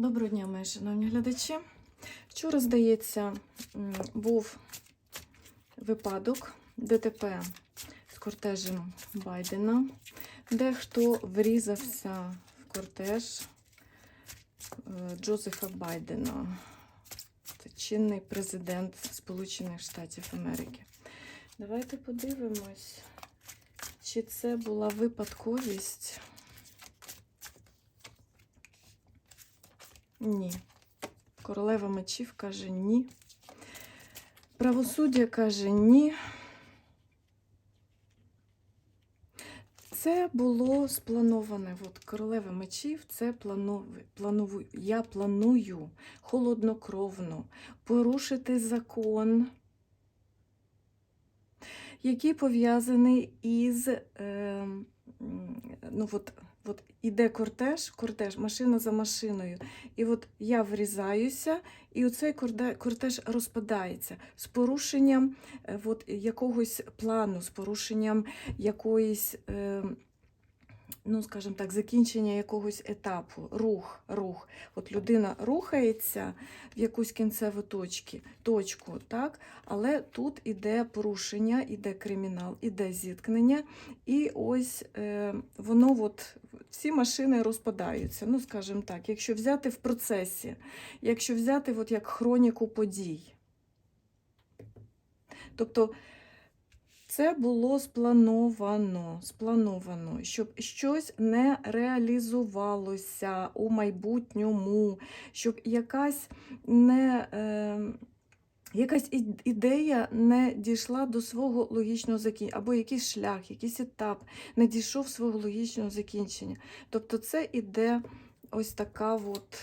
Доброго дня, мої шановні глядачі. Вчора, здається, був випадок ДТП з кортежем Байдена. Дехто врізався в кортеж е, Джозефа Байдена. Це чинний президент Сполучених Штатів Америки. Давайте подивимось, чи це була випадковість. Ні. Королева мечів каже ні. Правосуддя каже ні. Це було сплановане. От королева мечів це планов... планову... я планую холоднокровно порушити закон, який пов'язаний із. Е... Ну, от, от іде кортеж, кортеж, машина за машиною. І от я врізаюся, і оцей кортеж розпадається з порушенням е, от, якогось плану, з порушенням якоїсь, е, ну, скажімо так, закінчення якогось етапу, рух, рух. От людина рухається в якусь кінцеву точки, точку, так? але тут іде порушення, іде кримінал, іде зіткнення, і ось е, воно от, всі машини розпадаються. Ну, скажімо так, якщо взяти в процесі, якщо взяти от як хроніку подій. Тобто це було сплановано, сплановано, щоб щось не реалізувалося у майбутньому, щоб якась не. Е, Якась ідея не дійшла до свого логічного закінчення, або якийсь шлях, якийсь етап не дійшов свого логічного закінчення. Тобто це іде ось така от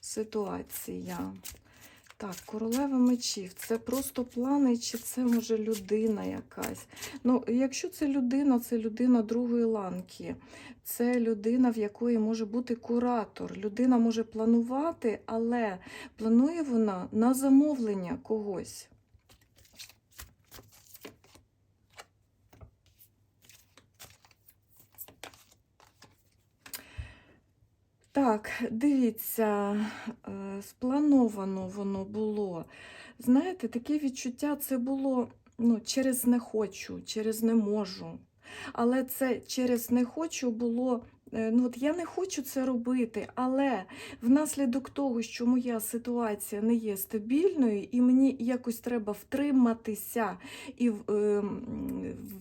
ситуація. Так, королева мечів. Це просто плани, чи це може людина якась? Ну, якщо це людина, це людина другої ланки. Це людина, в якої може бути куратор. Людина може планувати, але планує вона на замовлення когось. Так, дивіться, е, сплановано воно було. Знаєте, таке відчуття це було ну, через не хочу, через не можу. Але це через не хочу було. е, Ну, от я не хочу це робити, але внаслідок того, що моя ситуація не є стабільною, і мені якось треба втриматися і ем,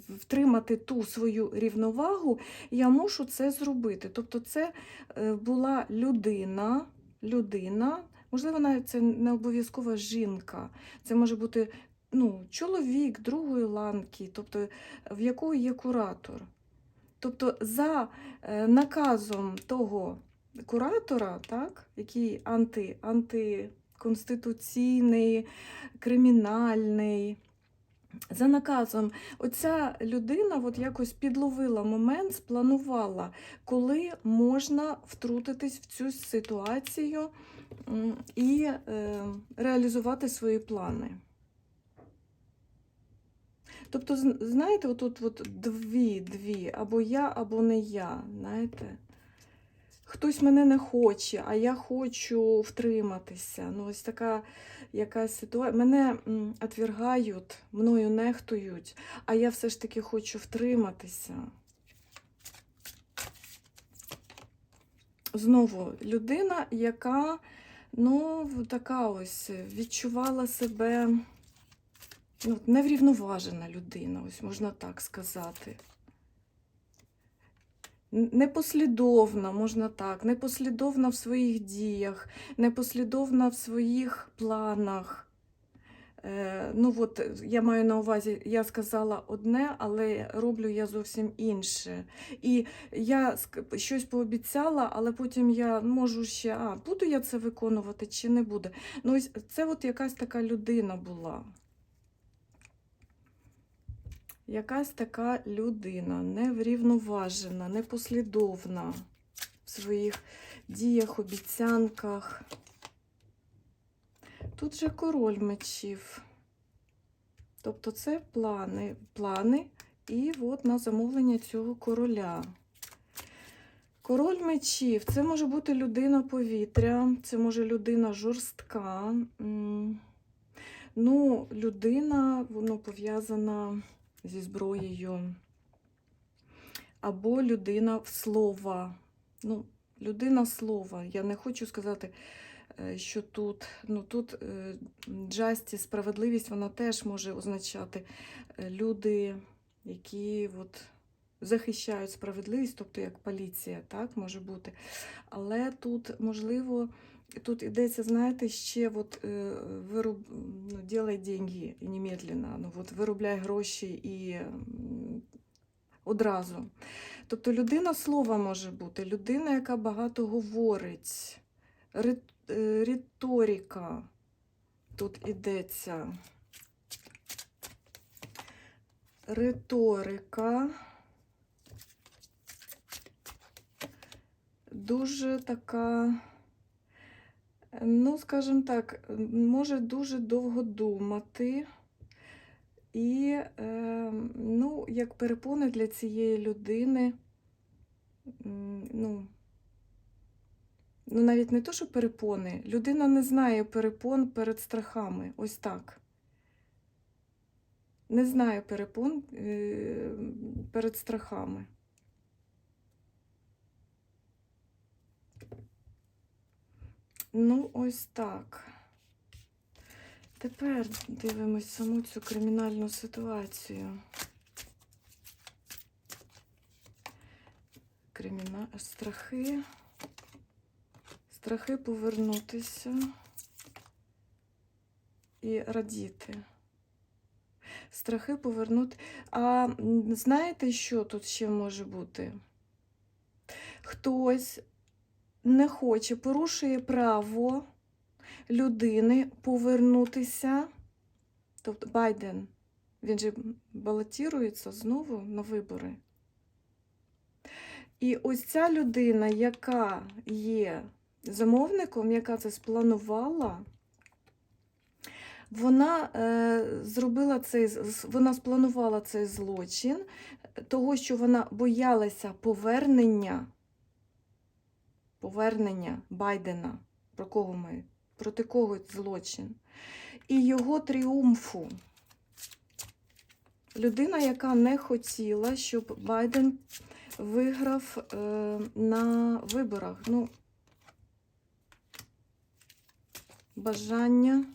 втримати ту свою рівновагу, я мушу це зробити. Тобто, це е, була людина, людина, можливо, навіть це не обов'язково жінка, це може бути ну, чоловік другої ланки, тобто в якого є куратор. Тобто, за е, наказом того куратора, так, який анти, антиконституційний, кримінальний. За наказом, оця людина от якось підловила момент, спланувала, коли можна втрутитись в цю ситуацію і е, реалізувати свої плани. Тобто, знаєте, отут от дві, дві, або я, або не я. знаєте. Хтось мене не хоче, а я хочу втриматися. Ну, ось така якась ситуація. Мене м, отвергають, мною нехтують, а я все ж таки хочу втриматися. Знову людина, яка ну, така ось відчувала себе ну, неврівноважена людина, ось можна так сказати. Непослідовна, можна так, непослідовна в своїх діях, непослідовна в своїх планах. Е, ну от я маю на увазі, я сказала одне, але роблю я зовсім інше. І я щось пообіцяла, але потім я можу ще, а буду я це виконувати чи не буду. Ну, ось це от якась така людина була. Якась така людина, неврівноважена, непослідовна в своїх діях, обіцянках. Тут же король мечів. Тобто це плани, плани і от на замовлення цього короля. Король мечів це може бути людина повітря, це може людина жорстка. Ну, людина, воно пов'язана зі зброєю. Або людина слова. Ну, людина слова. Я не хочу сказати, е, що тут, ну тут е, джасті, справедливість, вона теж може означати е, люди, які от захищають справедливість, тобто як поліція, так може бути. Але тут, можливо, тут йдеться, знаєте, ще от, е, вироб, ну, ділай деньги немедленно, ну, от, виробляй гроші і одразу. Тобто людина слова може бути, людина, яка багато говорить, рит- е, риторика тут ідеться. Риторика. Дуже така, ну, скажімо так, може дуже довго думати. І, е, ну, як перепони для цієї людини, ну, ну, навіть не то, що перепони, людина не знає перепон перед страхами. Ось так. Не знає перепон е, перед страхами. Ну, ось так. Тепер дивимось саму цю кримінальну ситуацію. Криміна... Страхи. Страхи повернутися і радіти. Страхи повернути. А знаєте, що тут ще може бути? Хтось не хоче, порушує право людини повернутися. Тобто Байден, він же балотірується знову на вибори. І ось ця людина, яка є замовником, яка це спланувала, вона е, зробила цей, вона спланувала цей злочин, того, що вона боялася повернення, повернення Байдена. Про кого ми? Проти кого злочин? І його тріумфу. Людина, яка не хотіла, щоб Байден виграв е, на виборах. Ну, бажання,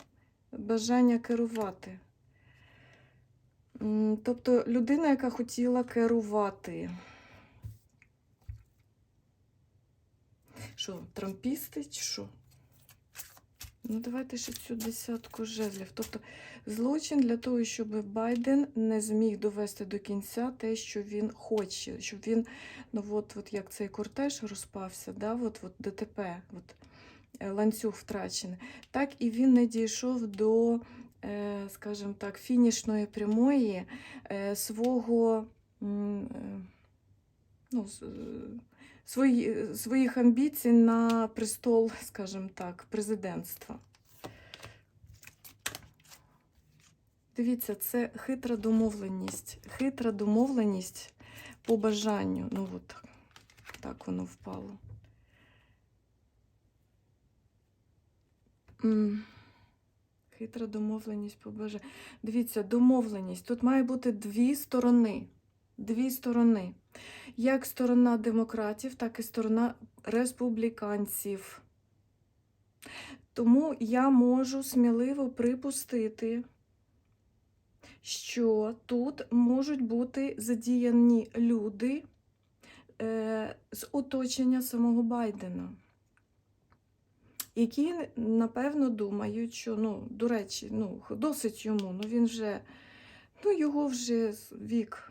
бажання керувати. Тобто людина, яка хотіла керувати. Що, трампісти чи що? Ну, давайте ще цю десятку жезлів. Тобто злочин для того, щоб Байден не зміг довести до кінця те, що він хоче, щоб він, ну от, от як цей кортеж розпався, да, от, от ДТП, от, е, ланцюг втрачений, так і він не дійшов до, е, скажімо так, фінішної прямої е, свого. Ну, свої, своїх амбіцій на престол, скажімо так, президентства. Дивіться, це хитра домовленість. Хитра домовленість по бажанню. Ну от так воно впало. Хитра домовленість по бажанню. Дивіться, домовленість. Тут має бути дві сторони. Дві сторони. Як сторона демократів, так і сторона республіканців. Тому я можу сміливо припустити, що тут можуть бути задіяні люди е, з оточення самого Байдена, які, напевно, думають, що, ну, до речі, ну, досить йому, ну він вже, ну, його вже вік.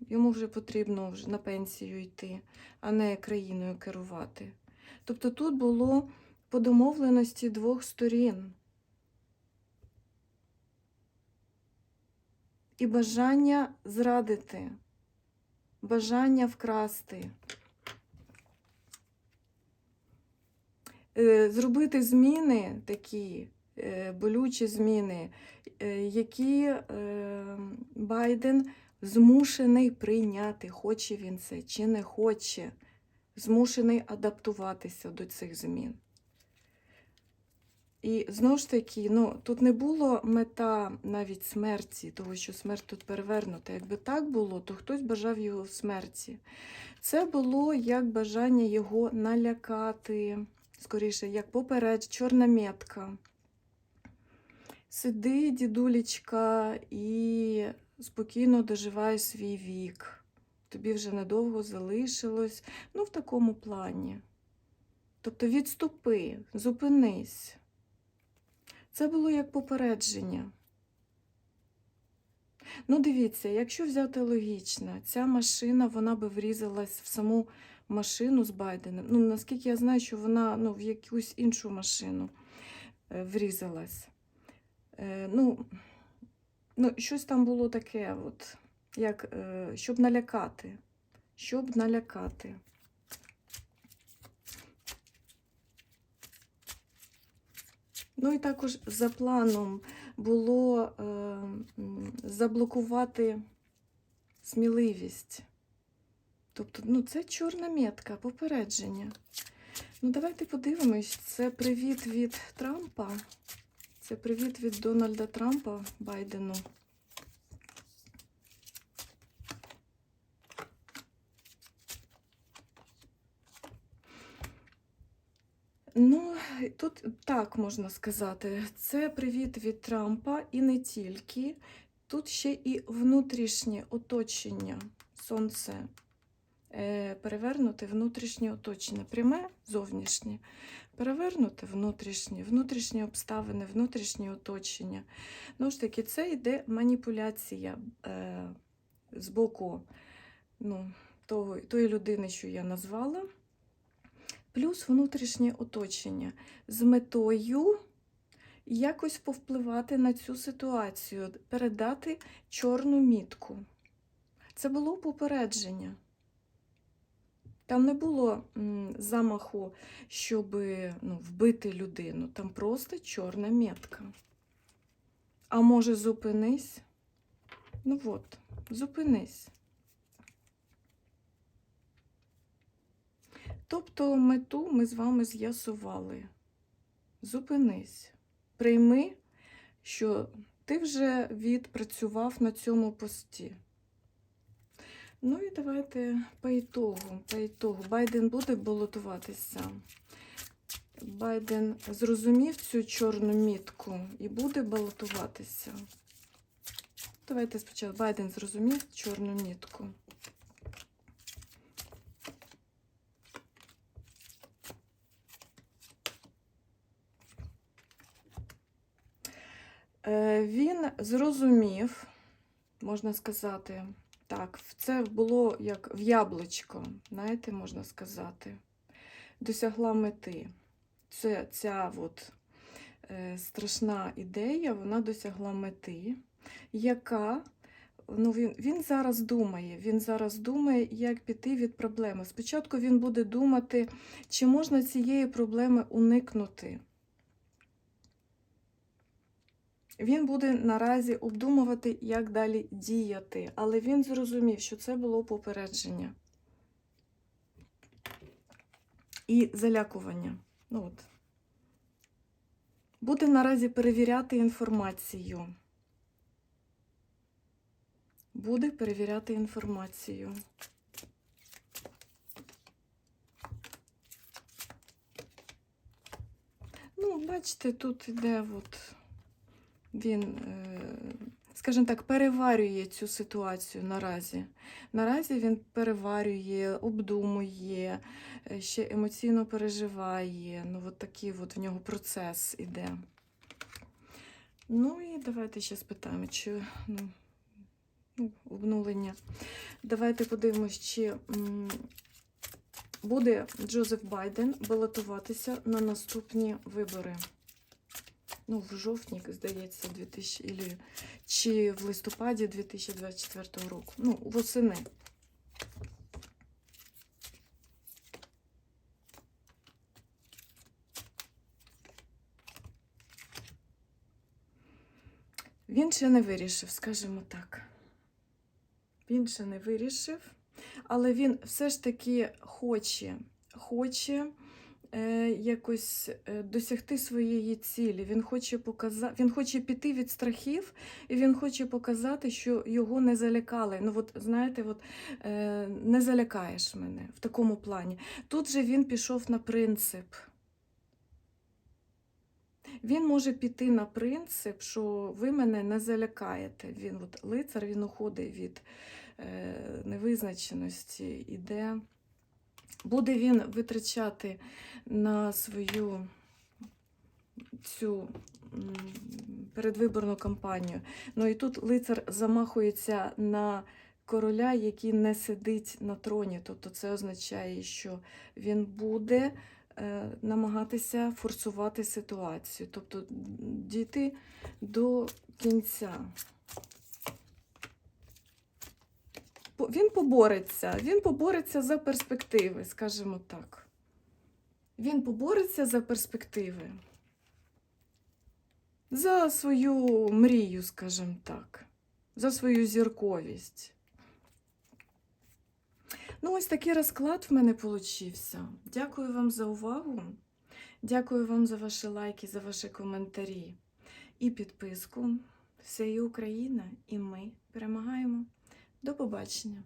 Йому вже потрібно вже на пенсію йти, а не країною керувати. Тобто тут було по домовленості двох сторін. І бажання зрадити, бажання вкрасти, Е, зробити зміни такі, е, болючі зміни, е, які Байден змушений прийняти, хоче він це чи не хоче. змушений адаптуватися до цих змін. І знову ж таки, ну, тут не було мета навіть смерті, того, що смерть тут перевернута. Якби так було, то хтось бажав його смерті. Це було як бажання його налякати, скоріше, як попередж, чорна метка. Сиди, дідулечка, і спокійно доживай свій вік. Тобі вже недовго залишилось. Ну, в такому плані. Тобто відступи, зупинись. Це було як попередження. Ну, дивіться, якщо взяти логічно, ця машина вона би врізалась в саму машину з Байденом. Ну, наскільки я знаю, що вона ну, в якусь іншу машину е, врізалась. Е, ну, ну, щось там було таке, от, як, е, щоб налякати. Щоб налякати. Ну і також за планом було е, заблокувати сміливість. Тобто, ну, це чорна метка, попередження. Ну, давайте подивимось. Це привіт від Трампа. Це привіт від Дональда Трампа Байдену. Ну, тут так можна сказати. Це привіт від Трампа і не тільки. Тут ще і внутрішнє оточення сонце. Е, перевернути внутрішнє оточення. Пряме зовнішнє. Перевернути внутрішнє, внутрішні обставини, внутрішнє оточення. Ну ж таки, це йде маніпуляція е, з боку ну, того, тої людини, що я назвала плюс внутрішнє оточення з метою якось повпливати на цю ситуацію, передати чорну мітку. Це було попередження. Там не було замаху, щоб ну, вбити людину. Там просто чорна метка. А може, зупинись? Ну от, зупинись. Тобто мету ми з вами з'ясували. Зупинись. Прийми, що ти вже відпрацював на цьому пості. Ну і давайте по ітогу. По ітогу. Байден буде балотуватися. Байден зрозумів цю чорну мітку і буде балотуватися. Давайте спочатку Байден зрозумів чорну мітку. Е, Він зрозумів, можна сказати, так, це було як в яблучко, знаєте, можна сказати, досягла мети. Це ця от, е, страшна ідея, вона досягла мети, яка ну, він, він зараз думає, він зараз думає, як піти від проблеми. Спочатку він буде думати, чи можна цієї проблеми уникнути. Він буде наразі обдумувати, як далі діяти, але він зрозумів, що це було попередження і залякування. Ну, от. Буде наразі перевіряти інформацію. Буде перевіряти інформацію. Ну, бачите, тут іде от він, е, скажімо так, переварює цю ситуацію наразі. Наразі він переварює, обдумує, е, ще емоційно переживає. Ну, от такий от в нього процес іде. Ну і давайте ще спитаємо, чи ну, ну, обнулення. Давайте подивимось, чи буде Джозеф Байден балотуватися на наступні вибори. Ну, в жовтні, здається, 2000, ілі, чи в листопаді 2024 року. Ну, восени. Він ще не вирішив, скажімо так. Він ще не вирішив. але він все ж таки хоче, хоче якось е, досягти своєї цілі. Він хоче показати, він хоче піти від страхів, і він хоче показати, що його не залякали. Ну, от знаєте, от, е, не залякаєш мене в такому плані. Тут же він пішов на принцип. Він може піти на принцип, що ви мене не залякаєте. Він от лицар, він уходить від е, невизначеності, іде. Буде він витрачати на свою цю передвиборну кампанію. Ну і тут лицар замахується на короля, який не сидить на троні. Тобто це означає, що він буде е, намагатися форсувати ситуацію, тобто дійти до кінця. Він побореться, він побореться за перспективи, скажімо так. Він побореться за перспективи. За свою мрію, скажімо так, за свою зірковість. Ну, ось такий розклад в мене получився. Дякую вам за увагу. Дякую вам за ваші лайки, за ваші коментарі і підписку. Все Україна, і ми перемагаємо. До побачення!